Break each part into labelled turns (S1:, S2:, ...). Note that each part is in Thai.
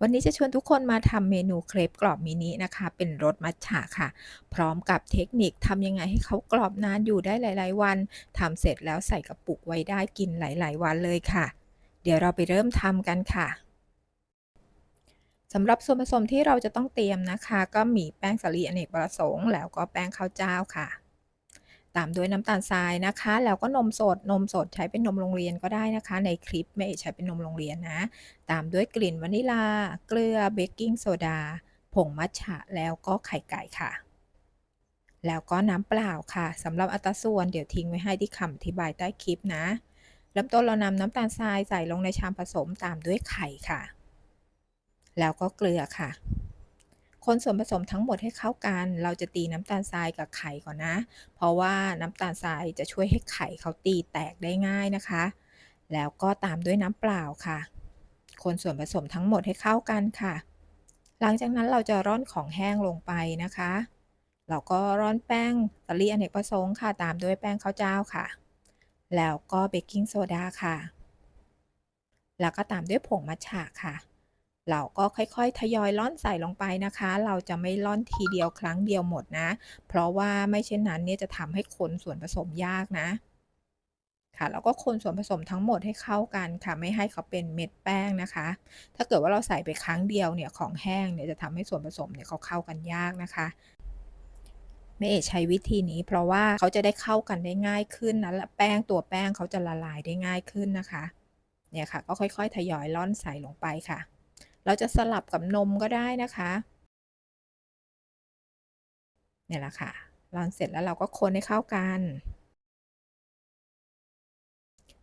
S1: วันนี้จะชวนทุกคนมาทำเมนูเครปกรอบมินินะคะ เป็นรสมัตจะค่ะ พร้อมกับเทคนิคทำยังไงให้เขากรอบนานอยู่ได้หลาย ๆ วันทำเสร็จแล้วใส่กระปุกไว้ได้กินหลาย ๆ วันเลยค่ะ เดี๋ยวเราไปเริ่มทำกันค่ะสำหรับส่วนผสมที่เราจะต้องเตรียมนะคะ ก็มีแป้งสาลีอเนกประสงค์แล้วก็แป้งข้าวเจ้าค่ะ ตามด้วยน้ำตาลทรายนะคะ แล้วก็นมสดนมสดใช้เป็นนมโรงเรียนก็ได้นะคะ ในคลิปแม่เอใช้เป็นนมโรงเรียนนะ ตามด้วยกลิ่นวานิลา เกลือเบกกิ้งโซดาผงมัทฉะแล้วก็ไข่ไก่ค่ะ แล้วก็น้ำเปล่าค่ะสำหรับอัตราส่วนเดี๋ยวทิ้งไว้ให้ที่คำอธิบายใต้คลิปนะเริ่มต้นเรานำน้ำตาลทรายใส่ลงในชามผสมตามด้วยไข่ค่ะ แล้วก็เกลือค่ะ คนส่วนผสมทั้งหมดให้เข้ากัน เราจะตีน้ำตาลทรายกับไข่ก่อนนะ เพราะว่าน้ำตาลทรายจะช่วยให้ไข่เขาตีแตกได้ง่ายนะคะ แล้วก็ตามด้วยน้ำเปล่าค่ะ คนส่วนผสมทั้งหมดให้เข้ากันค่ะ หลังจากนั้นเราจะร่อนของแห้งลงไปนะคะ เราก็ร่อนแป้งสาลีอเนกประสงค์ค่ะ ตามด้วยแป้งข้าวเจ้าค่ะ แล้วก็เบกกิ้งโซดาค่ะ แล้วก็ตามด้วยผงมัทฉะค่ะ เราก็ค่อยๆ ทยอยร่อนใส่ลงไปนะคะ เราจะไม่ร่อนทีเดียวครั้งเดียวหมดนะ เพราะว่าไม่เช่นนั้นเนี่ยจะทำให้คนส่วนผสมยากนะค่ะแล้วก็คนส่วนผสมทั้งหมดให้เข้ากันค่ะ ไม่ให้เขาเป็นเม็ดแป้งนะคะ ถ้าเกิดว่าเราใส่ไปครั้งเดียวเนี่ยของแห้งเนี่ยจะทำให้ส่วนผสมเนี่ยเขาเข้ากันยากนะคะแม่เอใช้วิธีนี้ เพราะว่าเขาจะได้เข้ากันได้ง่ายขึ้นนะและแป้งตัวแป้งเขาจะละลายได้ง่ายขึ้นนะคะ เนี่ยค่ะ ก็ค่อยๆ ทยอยร่อนใส่ลงไปค่ะ เราจะสลับกับนมก็ได้นะคะเนี่ยแหละค่ะร่อนเสร็จแล้วเราก็คนให้เข้ากัน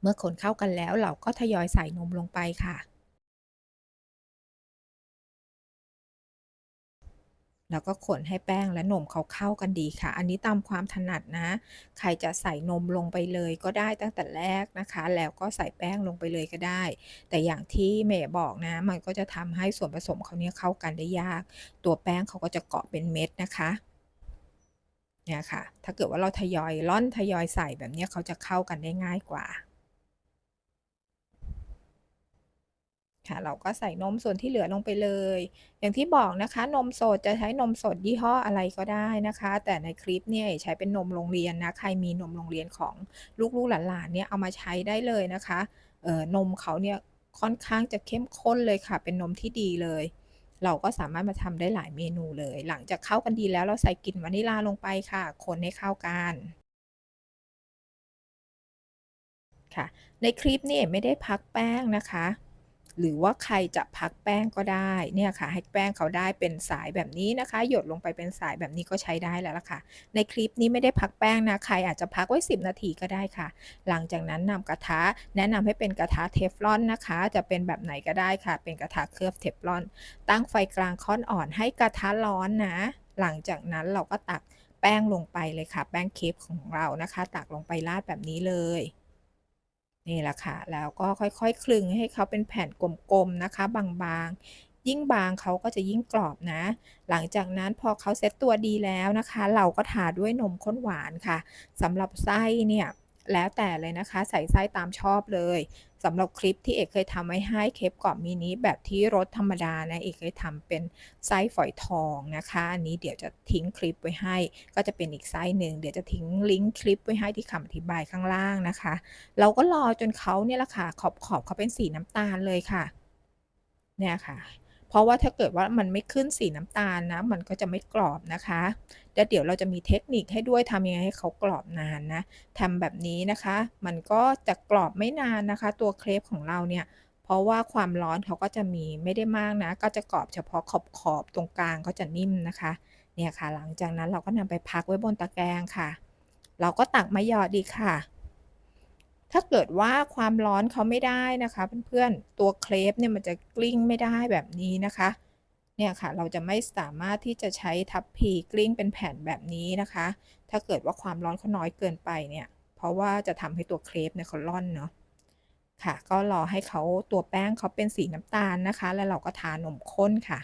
S1: เมื่อคนเข้ากันแล้วเราก็ทยอยใส่นมลงไปค่ะ แล้วก็คนให้แป้งและนมเขาเข้ากันดีค่ะ อันนี้ตามความถนัดนะ ใครจะใส่นมลงไปเลยก็ได้ตั้งแต่แรกนะคะ แล้วก็ใส่แป้งลงไปเลยก็ได้ แต่อย่างที่เมย์บอกนะ มันก็จะทำให้ส่วนผสมเขาเนี่ยเข้ากันได้ยาก ตัวแป้งเขาก็จะเกาะเป็นเม็ดนะคะเนี่ยค่ะ ถ้าเกิดว่าเราทยอยร่อนทยอยใส่แบบนี้เขาจะเข้ากันได้ง่ายกว่า ค่ะเราก็ใส่นมส่วนที่เหลือลงไปเลย อย่างที่บอกนะคะ นมสดจะใช้นมสดยี่ห้ออะไรก็ได้นะคะ แต่ในคลิปเนี่ยใช้เป็นนมโรงเรียนนะใครมีนมโรงเรียนของลูกๆหลานๆเนี่ยเอามาใช้ได้เลยนะคะเอ่อนมเขาเนี่ยค่อนข้างจะเข้มข้นเลยค่ะ เป็นนมที่ดีเลย เราก็สามารถมาทำได้หลายเมนูเลย หลังจากเข้ากันดีแล้วเราใส่กลิ่นวานิลาลงไปค่ะ คนให้เข้ากันค่ะ ในคลิปนี่ไม่ได้พักแป้งนะคะ หรือว่าใครจะพักแป้งก็ได้เนี่ยค่ะ ให้แป้งเขาได้เป็นสายแบบนี้นะคะ หยดลงไปเป็นสายแบบนี้ก็ใช้ได้แล้วล่ะค่ะ ในคลิปนี้ไม่ได้พักแป้งนะใครอาจจะพักไว้ 10 นาทีก็ได้ค่ะ หลังจากนั้นนำกระทะแนะนำให้เป็นกระทะเทฟลอนนะคะ จะเป็นแบบไหนก็ได้ค่ะ เป็นกระทะเคลือบเทฟลอน ตั้งไฟกลางค่อนอ่อนให้กระทะร้อนนะ หลังจากนั้นเราก็ตักแป้งลงไปเลยค่ะ แป้งเคฟของเรานะคะ ตักลงไปราดแบบนี้เลย นี่แหละค่ะ แล้วก็ค่อยๆ คลึงให้เขาเป็นแผ่นกลมๆ นะคะ บางๆ ยิ่งบางเขาก็จะยิ่งกรอบนะ หลังจากนั้นพอเขาเซ็ตตัวดีแล้วนะคะ เราก็ทาด้วยนมข้นหวานค่ะสำหรับไส้เนี่ยแล้วแต่เลยนะคะ ใส่ไส้ตามชอบเลย สำหรับคลิปที่เอกเคยทำไว้ให้เคปกรอบมินิแบบที่รถธรรมดานะเอกเคยทำเป็นไส้ฝอยทองนะคะ อันนี้เดี๋ยวจะทิ้งคลิปไว้ให้ ก็จะเป็นอีกไส้หนึ่งเดี๋ยวจะทิ้งลิงก์คลิปไว้ให้ที่คำอธิบายข้างล่างนะคะ เราก็รอจนเขาเนี่ยแหละค่ะขอบขอบเขาเป็นสีน้ำตาลเลยค่ะเนี่ยค่ะ เพราะว่าถ้าเกิดว่ามันไม่ขึ้นสีน้ำตาลนะ มันก็จะไม่กรอบนะคะแล้วเดี๋ยวเราจะมีเทคนิคให้ด้วยทำยังไงให้เขากรอบนานนะทำแบบนี้นะคะ มันก็จะกรอบไม่นานนะคะ ตัวเครปของเราเนี่ยเพราะว่าความร้อนเขาก็จะมีไม่ได้มากนะ ก็จะกรอบเฉพาะขอบขอบตรงกลางเขาจะนิ่มนะคะ เนี่ยค่ะ หลังจากนั้นเราก็นำไปพักไว้บนตะแกรงค่ะ เราก็ตักมาหยอดดีค่ะ ถ้าเกิดว่าความร้อนเขาไม่ได้นะคะเพื่อนๆ ตัวเครปเนี่ยมันจะกลิ้งไม่ได้แบบนี้นะคะ เนี่ยค่ะเราจะไม่สามารถที่จะใช้ทัพพีกลิ้งเป็นแผ่นแบบนี้นะคะ ถ้าเกิดว่าความร้อนเขาน้อยเกินไปเนี่ย เพราะว่าจะทำให้ตัวเครปเนี่ยเขาร่อนเนาะ ค่ะ ก็รอให้เขาตัวแป้งเขาเป็นสีน้ำตาลนะคะ แล้วเราก็ทานมข้นค่ะ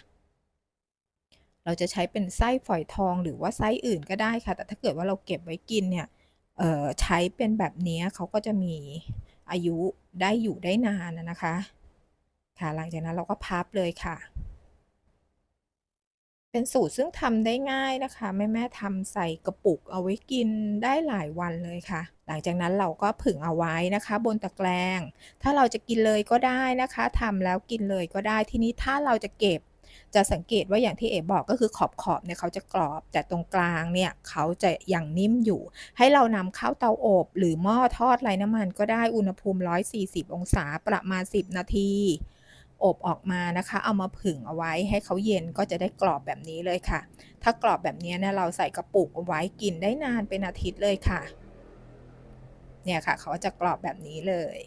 S1: เราจะใช้เป็นไส้ฝอยทองหรือว่าไส้อื่นก็ได้ค่ะ แต่ถ้าเกิดว่าเราเก็บไว้กินเนี่ย ใช้เป็นแบบนี้เขาก็จะมีอายุได้อยู่ได้นานนะคะ ค่ะหลังจากนั้นเราก็พับเลยค่ะ เป็นสูตรซึ่งทำได้ง่ายนะคะ แม่ๆทำใส่กระปุกเอาไว้กินได้หลายวันเลยค่ะ หลังจากนั้นเราก็ผึ่งเอาไว้นะคะ บนตะแกรงถ้าเราจะกินเลยก็ได้นะคะทำแล้วกินเลยก็ได้ทีนี้ถ้าเราจะเก็บ จะสังเกตว่าอย่างที่เอ๋บอกก็คือขอบๆเนี่ยเขาจะกรอบ แต่ตรงกลางเนี่ยเขาจะยังนิ่มอยู่ ให้เรานำเข้าเตาอบหรือหม้อทอดไร้น้ำมันก็ได้อุณหภูมิ 140 องศาประมาณ 10 นาทีอบออกมานะคะ เอามาผึ่งเอาไว้ให้เขาเย็นก็จะได้กรอบแบบนี้เลยค่ะ ถ้ากรอบแบบนี้เนี่ยเราใส่กระปุกเอาไว้กินได้นานเป็นอาทิตย์เลยค่ะ เนี่ยค่ะ เขาจะกรอบแบบนี้เลย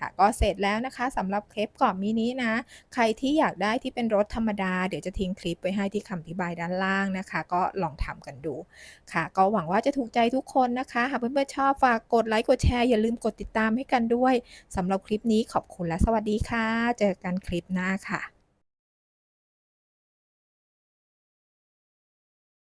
S1: ค่ะก็เสร็จแล้วนะคะสำหรับเครปกรอบมินินะ ใครที่อยากได้ที่เป็นรถธรรมดา เดี๋ยวจะทิ้งคลิปไว้ให้ที่คำอธิบายด้านล่างนะคะ ก็ลองทำกันดูค่ะ ก็หวังว่าจะถูกใจทุกคนนะคะหากเพื่อนๆชอบฝากกดไลค์กดแชร์อย่าลืมกดติดตามให้กันด้วยสำหรับคลิปนี้ขอบคุณและสวัสดีค่ะ เจอกันคลิปหน้าค่ะ